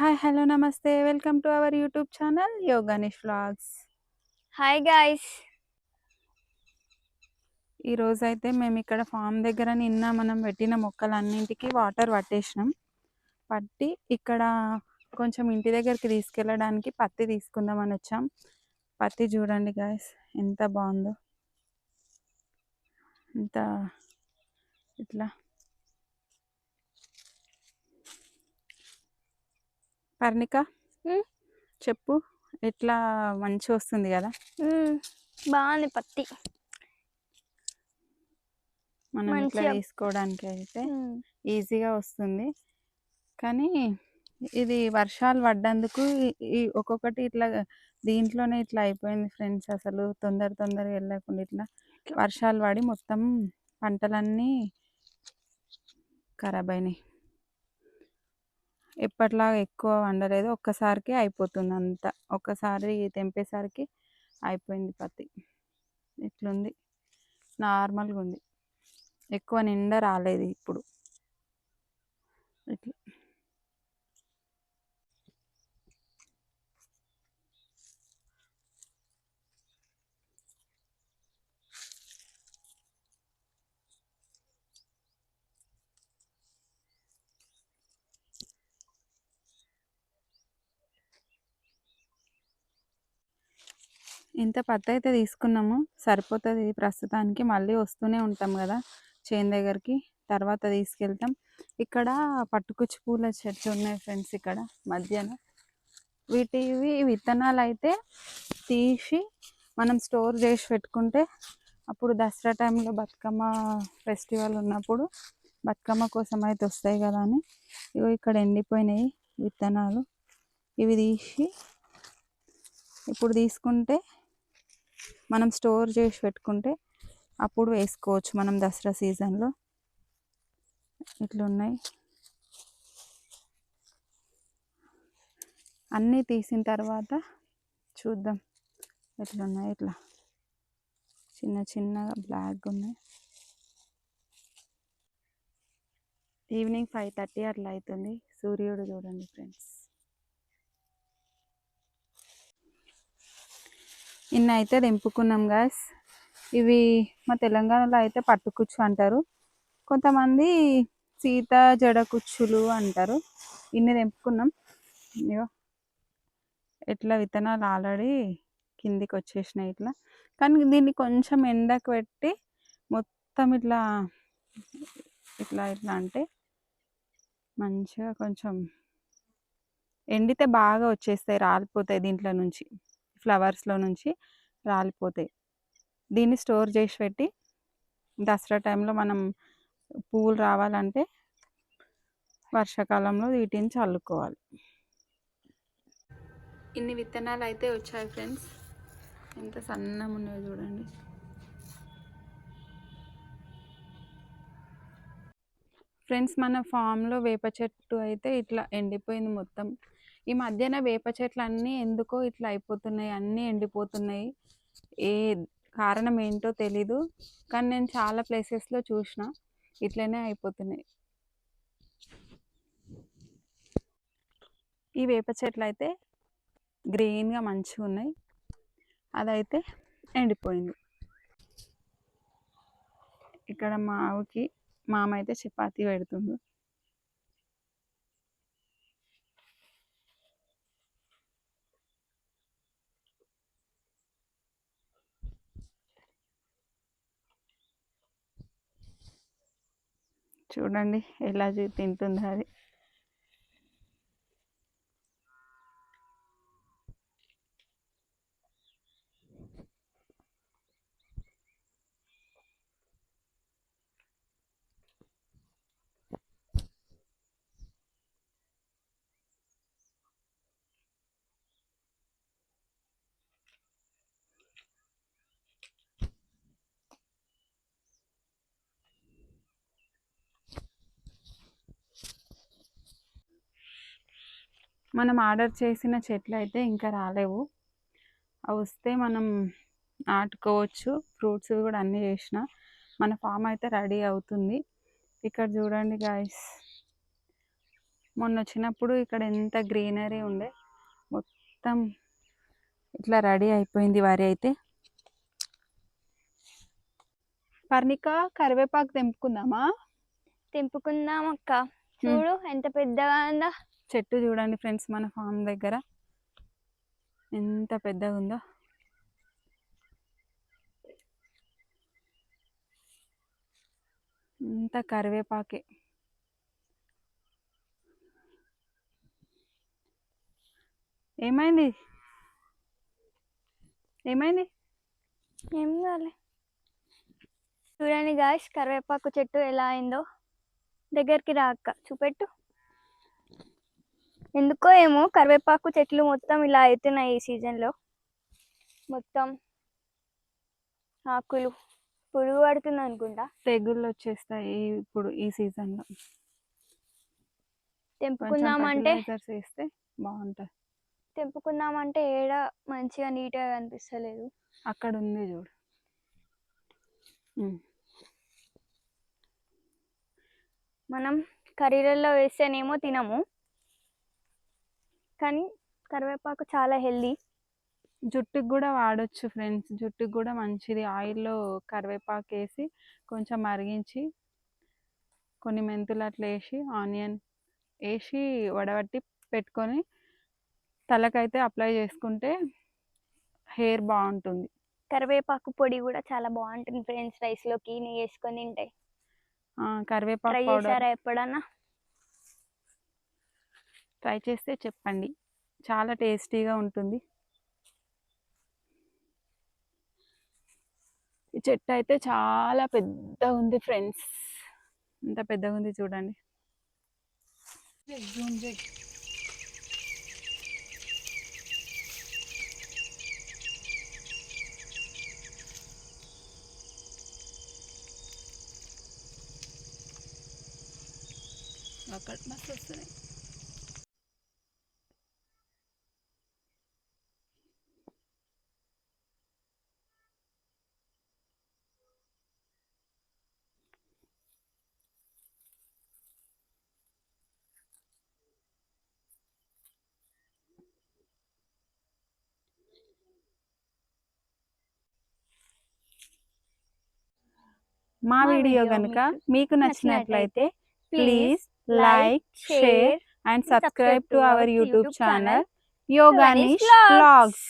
Hi hello namaste welcome to our YouTube channel Yoganish vlogs hi guys ఈ రోజు అయితే మేము ఇక్కడ ఫామ్ దగ్గర నిన్న మనం పెట్టిన మొక్కలన్నింటికి వాటర్ పట్టేసినాం. పట్టి ఇక్కడ కొంచెం ఇంటి దగ్గరికి తీసుకెళ్ళడానికి పత్తి తీసుకుందామని వచ్చాం. పత్తి చూడండి గాయస్ ఎంత బాగుందో. ఎంత ఇట్లా పర్ణిక? చెప్పు. ఎట్లా మంచి వస్తుంది కదా? బాగుంది పత్తి. మనం ఇట్లా తీసుకోవడానికి అయితే. ఈజీగా వస్తుంది. కానీ ఇది వర్షాలు పడ్డందుకు ఈ ఒక్కొక్కటి ఇట్లా దీంట్లోనే ఇట్లా అయిపోయింది ఫ్రెండ్స్ అసలు. తొందర తొందరగా వెళ్ళకుండా ఇట్లా. వర్షాలు పడి మొత్తం పంటలన్నీ ఖరాబ్ అయినాయి. ఎప్పటిలాగా ఎక్కువ వండలేదు. ఒక్కసారికి అయిపోతుంది అంతా ఒక్కసారి తెంపేసరికి అయిపోయింది పత్తి. ఇట్లుంది. నార్మల్గా ఉంది ఎక్కువ నిండా రాలేదు ఇప్పుడు ఇట్లా ఇంత పత్తి అయితే తీసుకున్నాము. సరిపోతుంది ప్రస్తుతానికి. మళ్ళీ వస్తూనే ఉంటాం కదా చేను దగ్గరికి. తర్వాత తీసుకెళ్తాం. ఇక్కడ పట్టుకుచ్చి పూల చెట్లు ఉన్నాయి ఫ్రెండ్స్ ఇక్కడ మధ్యన వీటివి విత్తనాలు అయితే తీసి మనం స్టోర్ చేసి పెట్టుకుంటే అప్పుడు దసరా టైంలో బతుకమ్మ ఫెస్టివల్ ఉన్నప్పుడు బతుకమ్మ కోసం అయితే వస్తాయి కదా అని. ఇగో ఇక్కడ ఎండిపోయినాయి విత్తనాలు. ఇవి తీసి ఇప్పుడు తీసుకుంటే మనం స్టోర్ చేసి పెట్టుకుంటే అప్పుడు వేసుకోవచ్చు. మనం దసరా సీజన్లో ఇట్లున్నాయి. అన్నీ తీసిన తర్వాత చూద్దాం ఎట్లున్నాయి ఇట్లా. చిన్న చిన్నగా బ్లాక్ ఉన్నాయి. ఈవినింగ్ ఫైవ్ థర్టీ అట్లా అవుతుంది. సూర్యుడు చూడండి ఫ్రెండ్స్. ఇన్ని అయితే తెంపుకున్నాం గాస్ ఇవి మా తెలంగాణలో అయితే పట్టుకుచ్చు అంటారు. కొంతమంది సీత జడ కుచ్చులు అంటారు. ఇన్ని తెంపుకున్నాం. ఇగో ఇట్లా విత్తనాలు ఆల్రెడీ కిందికి వచ్చేసినాయి ఇట్లా. కానీ దీన్ని కొంచెం ఎండకు పెట్టి మొత్తం ఇట్లా ఇట్లా ఇట్లా అంటే మంచిగా కొంచెం ఎండితే బాగా వచ్చేస్తాయి రాలిపోతాయి దీంట్లో నుంచి. ఫ్లవర్స్లో నుంచి రాలిపోతాయి. దీన్ని స్టోర్ చేసి పెట్టి దసరా టైంలో మనం పువ్వులు రావాలంటే వర్షాకాలంలో వీటిని చల్లుకోవాలి. ఇన్ని విత్తనాలు అయితే వచ్చాయి ఫ్రెండ్స్. ఎంత సన్నం ఉన్నాయో చూడండి. ఫ్రెండ్స్ మన ఫామ్లో వేప చెట్టు అయితే ఇట్లా ఎండిపోయింది మొత్తం. ఈ మధ్యన వేప చెట్లు అన్నీ ఎందుకో ఇట్లా అయిపోతున్నాయి అన్నీ ఎండిపోతున్నాయి. ఏ కారణం ఏంటో తెలీదు కానీ నేను చాలా ప్లేసెస్లో చూసిన ఇట్లనే అయిపోతున్నాయి. ఈ వేప చెట్లు అయితే గ్రీన్గా మంచిగా ఉన్నాయి. అదైతే ఎండిపోయింది. ఇక్కడ మా ఆవుకి మామ అయితే చపాతీ పెడుతుండు. చూడండి ఎలా తింటుందో అది. మనం ఆర్డర్ చేసిన చెట్లు అయితే ఇంకా రాలేవు. అవి వస్తే మనం నాటుకోవచ్చు. ఫ్రూట్స్ కూడా అన్నీ చేసిన. మన ఫామ్ అయితే రెడీ అవుతుంది. ఇక్కడ చూడండి గాయస్ మొన్న వచ్చినప్పుడు ఇక్కడ ఎంత గ్రీనరీ ఉండే. మొత్తం ఇట్లా రెడీ అయిపోయింది వరి అయితే. పర్ణిక కరివేపాకు తెంపుకుందామా? తెంపుకుందాం అక్క. చూడు ఎంత పెద్దగా ఉందా. చెట్టు చూడండి ఫ్రెండ్స్ మన ఫామ్ దగ్గర. ఎంత పెద్దగా ఉందో అంత కరివేపాకే. ఏమైంది? ఏమైంది? ఏం కాలే. చూడండి గాయస్ కరివేపాకు చెట్టు ఎలా అయిందో. దగ్గరికి రా అక్క చూపెట్టు. ఎందుకో ఏమో కరివేపాకు చెట్లు మొత్తం ఇలా అవుతున్నాయి ఈ సీజన్లో. మొత్తం ఆకులు పురుగు పడుతుంది అనుకుంటా. తెగుళ్ళు వచ్చేస్తాయి ఇప్పుడు ఈ సీజన్లో. తెంపుకుందామంటే వేస్తే బాగుంటుంది. తెంపుకుందామంటే ఏడ మంచిగా నీట్గా కనిపిస్తలేదు. అక్కడ ఉంది చూడు. మనం కర్రీలలో వేస్తేనేమో తినము. కానీ కరివేపాకు చాలా హెల్దీ. జుట్టుకు కూడా వాడొచ్చు ఫ్రెండ్స్. జుట్టుకు కూడా మంచిది. ఆయిల్లో కరివేపాకు వేసి కొంచెం మరిగించి కొన్ని మెంతులు అట్లా వేసి ఆనియన్ వేసి వడబట్టి పెట్టుకొని తలకైతే అప్లై చేసుకుంటే హెయిర్ బాగుంటుంది. కరివేపాకు పొడి కూడా చాలా బాగుంటుంది ఫ్రెండ్స్ రైస్లోకి నెయ్యి వేసుకొని తింటే. ఆ, కరివేపాకు ఎప్పుడన్నా? ట్రై చేస్తే చెప్పండి. చాలా టేస్టీగా ఉంటుంది. ఈ చెట్టు అయితే చాలా పెద్దగా ఉంది ఫ్రెండ్స్. ఎంత పెద్దగా ఉంది చూడండి. జూమ్ చేయి. అక్కడ మస్తు వస్తున్నాయి. మా వీడియో కనుక మీకు నచ్చినట్లయితే please like share and subscribe to our YouTube channel Yoganish. Blogs